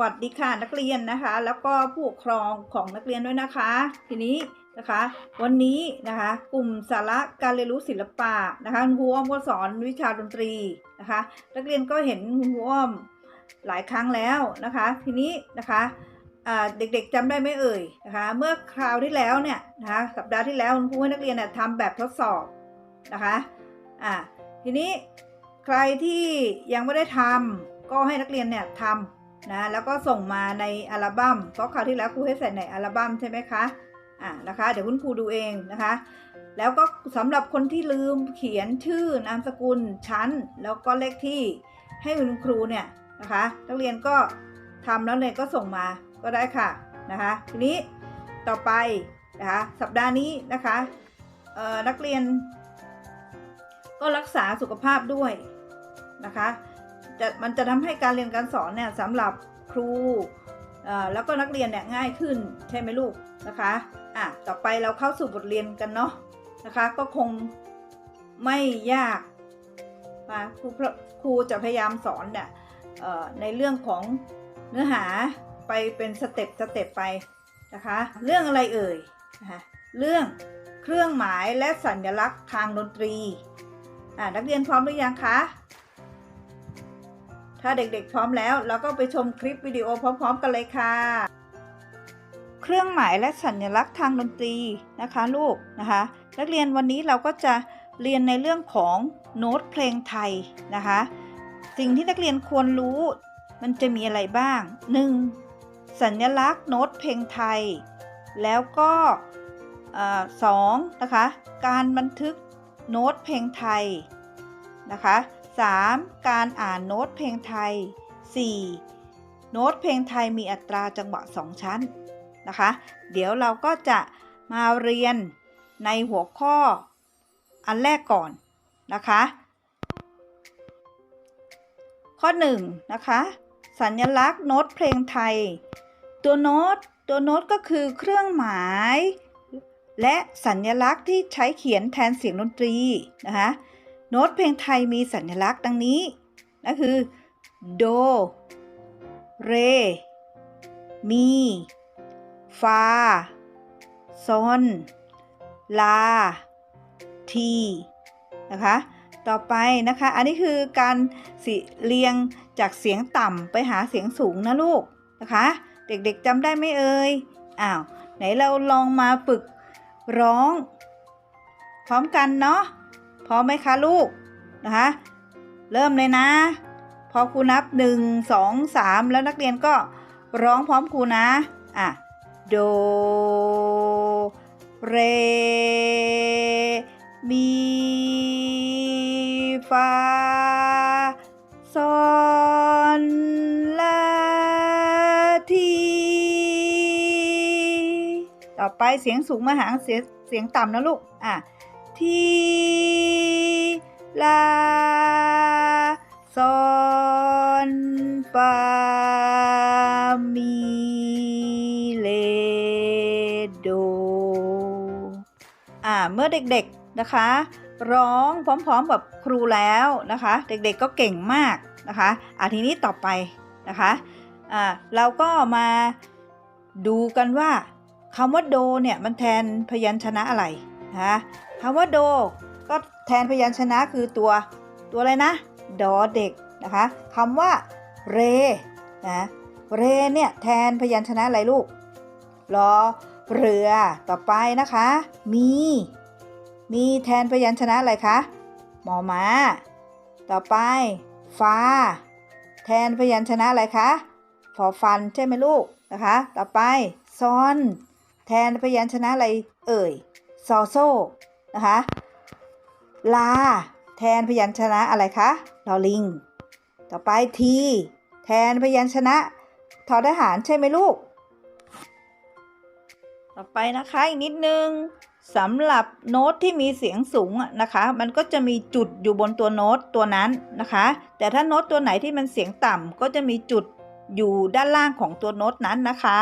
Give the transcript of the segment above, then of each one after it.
วัสดีค่ะนักเรียนนะคะ แล้วก็ผู้ปกครองของนักเรียนด้วยนะคะ ทีนี้นะคะ วันนี้นะคะ กลุ่มสาระการเรียนรู้ศิลปะนะคะคุณครูอ้อมก็สอนวิชาดนตรีนะคะ นักเรียนก็เห็นคุณครูอ้อมหลายครั้งแล้วนะคะ ทีนี้นะคะเด็กๆจำได้ไหมเอ่ยนะคะ เมื่อคราวที่แล้วเนี่ยนะคะสัปดาห์ที่แล้วคุณครูให้นักเรียนเนี่ยทำแบบทดสอบนะคะอ่าทีนี้ใครที่ยังไม่ได้ทำก็ให้นักเรียนเนี่ยทำ นะแล้วก็ส่งมาในอัลบั้มเพราะคราวที่แล้วครูให้ใส่ในอัลบั้มใช่ไหมคะอ่านะคะ เดี๋ยวคุณครูดูเองนะคะ แล้วก็สำหรับคนที่ลืมเขียนชื่อนามสกุลชั้น แล้วก็เลขที่ให้คุณครูเนี่ยนะคะนักเรียนก็ทำแล้วเลยก็ส่งมาก็ได้ค่ะนะคะทีนี้ต่อไปนะคะสัปดาห์นี้นะคะนักเรียนก็รักษาสุขภาพด้วยนะคะ จะมันจะทำให้การเรียนการสอนเนี่ยสำหรับครูเอ่อแล้วก็นักเรียนเนี่ยง่ายขึ้นใช่ไหมลูกนะคะอะต่อไปเราเข้าสู่บทเรียนกันเนาะนะคะก็คงไม่ยากนะครูครูจะพยายามสอนเนี่ยเอ่อในเรื่องของเนื้อหาไปเป็นสเต็ปสเต็ปไปนะคะเรื่องอะไรเอ่ยนะคะเรื่องเครื่องหมายและสัญลักษณ์ทางดนตรีอ่านักเรียนพร้อมหรือยังคะ ถ้าเด็กๆพร้อมแล้ว เราก็ไปชมคลิปวิดีโอพร้อม ๆ กันเลยค่ะ เครื่องหมายและสัญลักษณ์ทางดนตรีนะคะลูกนะคะ นักเรียนวันนี้เราก็จะเรียนในเรื่องของโน้ตเพลงไทยนะคะ สิ่งที่นักเรียนควรรู้มันจะมีอะไรบ้าง 1. สัญลักษณ์โน้ตเพลงไทย แล้วก็สองนะคะ การบันทึกโน้ตเพลงไทยนะคะ 3. การอ่านโน้ตเพลงไทย 4. โน้ตเพลงไทยมีอัตราจังหวะ 2 ชั้นนะคะ เดี๋ยวเราก็จะมาเรียนในหัวข้ออันแรกก่อนนะคะ ข้อ 1 นะคะ สัญลักษณ์โน้ตเพลงไทย ตัวโน้ตตัวโน้ตก็คือเครื่องหมาย และสัญลักษณ์ที่ใช้เขียนแทนเสียงดนตรีนะคะ โน้ตเพลงไทยมีสัญลักษณ์ดังนี้นั่นคือ โด เร มี ฟา ซอนลา ที นะคะ ต่อไปนะคะ อันนี้คือการสิเรียงจากเสียงต่ำไปหาเสียงสูงนะลูกนะคะ เด็กๆจำได้ไหมเอ่ย อ้าว ไหนเราลองมาฝึกร้อง พร้อมกันเนาะ พร้อมไหมคะลูกนะคะ เริ่มเลยนะ พอครูนับ 1 2 3 แล้วนักเรียนก็ร้องพร้อมครูนะ อะ โด เร มี ฟา ซอนลาที ต่อไปเสียงสูงมาหาเสียงเสียงต่ำนะลูก อะ ทีลาซอนฟามีเลโดอ่าเมื่อเด็กๆนะคะ ร้องพร้อมๆกับครูแล้วนะคะ เด็กๆก็เก่งมากนะคะอ่าทีนี้ต่อไปนะคะอ่าเราก็มาดูกันว่าคำว่าโดเนี่ยมันแทนพยัญชนะอะไรนะคะ คำว่าโด ก็แทนพยัญชนะคือตัวตัวอะไรนะดอเด็กนะคะคำว่าเรนะเรเนี่ยแทนพยัญชนะอะไรลูกรอเรือต่อไปนะคะ มี มีแทนพยัญชนะอะไรคะหมอมา ต่อไป ฟ้า แทนพยัญชนะอะไรคะฟอฟันใช่ไหมลูกนะคะ ต่อไปซอน แทนพยัญชนะอะไรเอ่ยซอโซ นะคะ ลา แทนพยัญชนะอะไรคะลอลิง ต่อไปที แทนพยัญชนะทอทหารใช่ไหมลูก ต่อไปนะคะอีกนิดนึงสำหรับโน้ตที่มีเสียงสูงนะคะ มันก็จะมีจุดอยู่บนตัวโน้ตตัวนั้นนะคะ แต่ถ้าโน้ตตัวไหนที่มันเสียงต่ำก็จะมีจุดอยู่ด้านล่างของตัวโน้ตนั้นนะคะ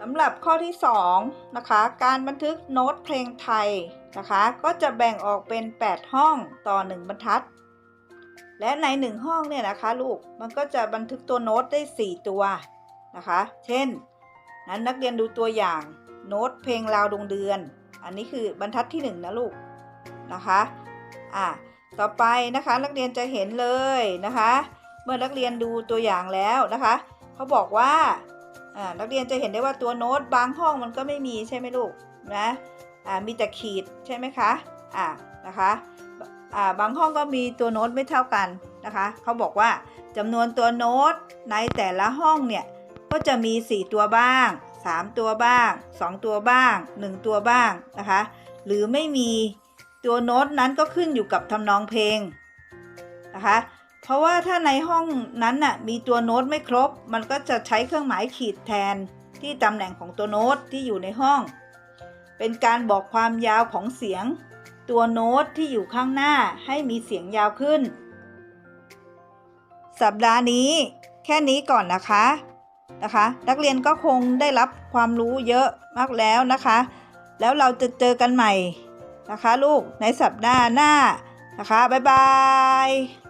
สำหรับข้อที่2นะคะการบันทึกโน้ตเพลงไทยนะคะก็จะแบ่งออกเป็น 8 ห้องต่อ 1 บรรทัด และใน 1 ห้องเนี่ยนะคะลูกมันก็จะบันทึกตัวโน้ตได้ 4 ตัวนะคะ เช่น นั้นนักเรียนดูตัวอย่างโน้ตเพลงราวดวงเดือน อันนี้คือบรรทัดที่หนึ่งนะลูกนะคะอะต่อไปนะคะนักเรียนจะเห็นเลยนะคะ เมื่อนักเรียนดูตัวอย่างแล้วนะคะเขาบอกว่า นักเรียนจะเห็นได้ว่าตัวโน้ตบางห้องมันก็ไม่มีใช่ไหมลูกนะอ่ามีแต่ขีดใช่ไหมคะอ่านะคะอ่าบางห้องก็มีตัวโน้ตไม่เท่ากันนะคะเขาบอกว่าจำนวนตัวโน้ตในแต่ละห้องเนี่ยก็จะมี 4 ตัวบ้าง 3 ตัวบ้าง 2 ตัวบ้าง 1 ตัวบ้างนะคะหรือไม่มีตัวโน้ตนั้นก็ขึ้นอยู่กับทำนองเพลงนะคะ เพราะว่าถ้าในห้องนั้นน่ะมีตัวโน้ตไม่ครบ มันก็จะใช้เครื่องหมายขีดแทนที่ตำแหน่งของตัวโน้ตที่อยู่ในห้อง เป็นการบอกความยาวของเสียง ตัวโน้ตที่อยู่ข้างหน้าให้มีเสียงยาวขึ้น สัปดาห์นี้ แค่นี้ก่อนนะคะนะคะ นักเรียนก็คงได้รับความรู้เยอะมากแล้วนะคะ แล้วเราจะเจอกันใหม่นะคะ ลูกในสัปดาห์หน้านะคะ บ๊ายบาย